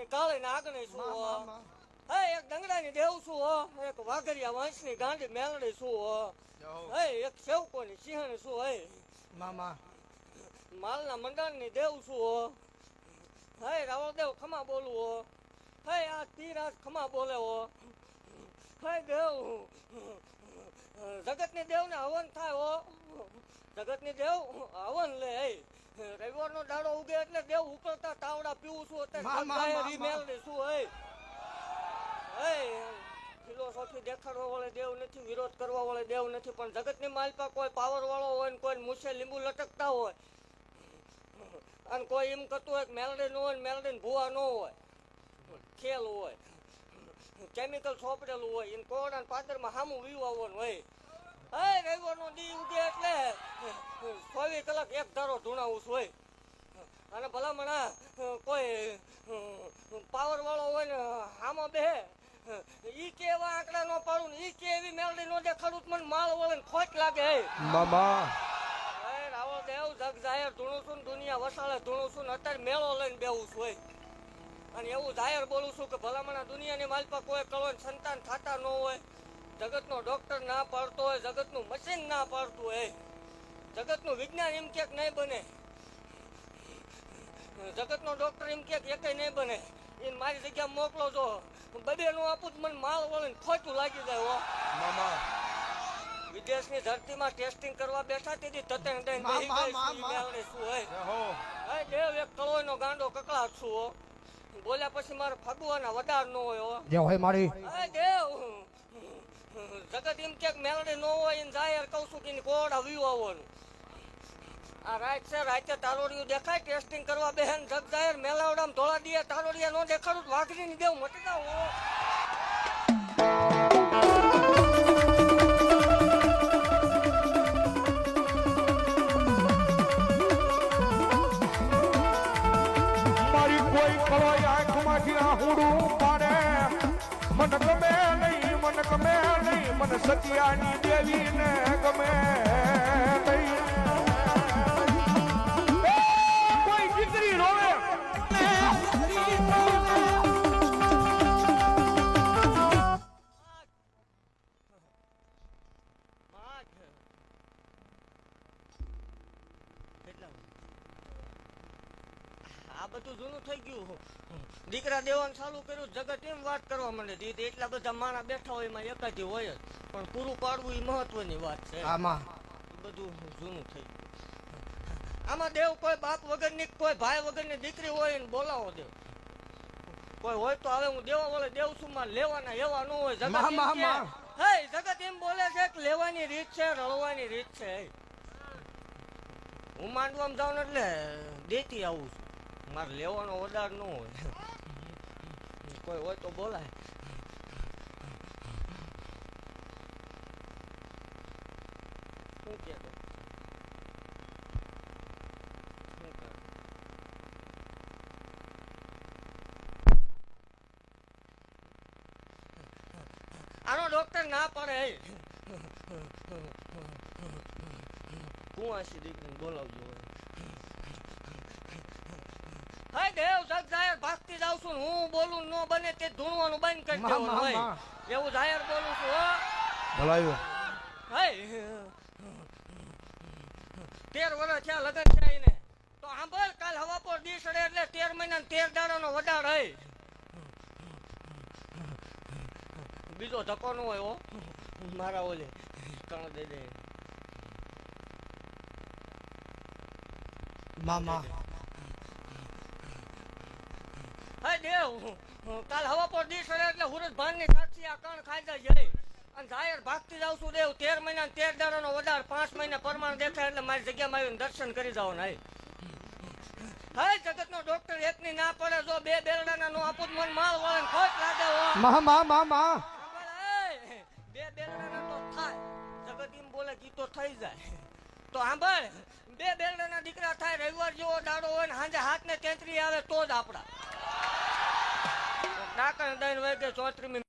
ની કાળી નાગણી છું માં, હો? એક ડંગરાની દેવ છું હો? એક વાઘરિયા વંશની ગાંડી મેલડી છું હો. હે એક સેવકોની સિંહણ છું હે? મામા માલના ની દેવ છું હો? હે રાવણદેવ ખમા બોલું હો? હે આ તીરાજ ખમા બોલે હો? હે દેવ. જગતની દેવને હવન થાય હો? જગતની દેવ હવન લે હે. રવિવારનો દાડો ઉગે એટલે દેવ ઉકળતા તાવડા પીવું છું અત્યારે મા, રી મા. મેલડી હે હે ફિલોસોફી દેખાડવા વાળે દેવ નથી વિરોધ કરવા વાળે દેવ નથી પણ જગતની માલપા કોઈ પાવર વાળો હોય ને કોઈ મૂછે લીંબુ લટકતા હોય. અને કોઈ એમ કરતું હોય કે મેલડી ન હોય ને મેલડી ને ભૂવા ન હોય. ખેલ હોય. કેમિકલ સોંપડેલું હોય. એને કોરડા પાદરમાં સામું વીવાવાનું હોય. હે રવિવારનો દી ઉગે એટલે ચોવીસ કલાક એક ધારો ધૂણાવું છું હોય અને ભલામણા કોઈ પાવર વાળો હોય ને આમાં બે ઈ કે એવા આંકડા નો પાડું ઈ કે એવી મેલડી નો દેખાડું મને માળ વળે ખોટ લાગે હે. મામા. રાવળ દેવ જગ જાહેર ધૂણું છું દુનિયા વસાળે ધૂણું છું અત્યારે મેળો લઈને બેવું છું હોય અને એવું જાહેર બોલું છું કે ભલામણા દુનિયાની માલપા કોઈ કળો સંતાન થતા ન હોય. જગતનો ડોક્ટર ના પાડતો હોય જગતનું મશીન ના પાડતું હોય. જગતનું વિજ્ઞાન એમ ક્યાંક નહીં બને. જગતનો ડોક્ટર એમ ક્યાંક એક નહીં બને. એ મારી જગ્યા મોકલો છો. બબે નું આપું તો મને માલ વળીને ખોટું લાગી જાય હો. મામા. વિદેશની ધરતીમાં ટેસ્ટિંગ કરવા બેઠા તેથી તતે બેહી ગઈ શું હોય હે. દેવ એક કળોયનો ગાંડો કકળાટ છું હો. બોલ્યા પછી મારે ફગવાના વડાર ન હોય હો. જે હોય મારી. હે દેવ જગત એમ કે મેલડી ન હોય એને જાહેર કહું છું કે એની આવ્યું આવવાનું. આ રાત છે, રાતે તારોડિયું દેખાય ટેસ્ટિંગ કરવા બેહેન જગ જાહેર મેલાવડામાં ધોળા દીએ તારોડિયા નો દેખાડું, વાઘરીની દેવ મટી જાવ કોઈ ખરોય આંખમાંથી આહુડું પાડે. મને ગમે નહીં. મન ગમે નહીં મને સતિયાની દેવીને ગમે. નહીં એ, કોઈ દીકરી રોવે. કેટલા આ બધું જૂનું થઈ ગયું દીકરા દેવાનું ચાલુ કર્યું જગત એમ વાત કરવા મને દીધી એટલા બધા માણા બેઠા હોય એમાં એકાદી હોય જ. પણ પૂરું પાડવું એ મહત્વની વાત છે. આમાં? બધું જૂનું થઈ ગયું. આમાં દેવ કોઈ બાપ વગરની કોઈ ભાઈ વગરની દીકરી હોય ને બોલાવો દેવ. કોઈ હોય તો હવે હું દેવા બોલે દેવ છું માં લેવાના એવા ન હોય. જગત. હે જગત એમ બોલે છે કે લેવાની રીત છે રળવાની રીત છે. હે. હું માંડવામાં જાઉં ને એટલે દેતી આવું છું. મારે લેવાનો વધાર ન હોય કોઈ હોય તો બોલાય શું કે? આનો ડોક્ટર ના પડે હું કુંવાસી દીકરીને બોલાવજો. હાય દેવ જાહેર ભાગતી જાઉં છું. હું બોલું ન બને તે ધૂણવાનું બંધ કરી દેવું હોય. એવું જાહેર બોલું છું હો. ભલાયું. હાય. તેર વર્ષ થયા લગન થયા એને. તો સાંભળ કાલ હવા પર દી સડે એટલે તેર મહિના તેર દાડાનો વધાર હોય બીજો ધક્કો ન હોય હો. મારા ઓલે કણ દે દે. મામા હાય દેવ કાલ હવા પર દી એટલે હુરજ ભાનની સાક્ષી આ કણ ખાઈ જાય અને જાહેર ભાગતી જાઉં છું દેવ. તેર મહિના તેર તેર દાડાનો વધાર પાંચ મહિના પરમાણ દેખાય એટલે મારી જગ્યામાં આવીને દર્શન કરી જાઓ ને હે. જગત નો ડોક્ટર એકની ના પડે જો બે બેરડાના નો આપું મન માલ વાળે ખોટ લાગે મા મા મા મા. બે બેરડા ના તો થાય. જગત એમ બોલે કી તો થઈ જાય. તો સાંભળ બે બેરડાના દીકરા થાય રવિવાર જેવો દાડો હોય ને સાંજે હાથ ને તેતરી આવે તો જ આપડા ડાકણ દઈને વાગે ચોત્રીમી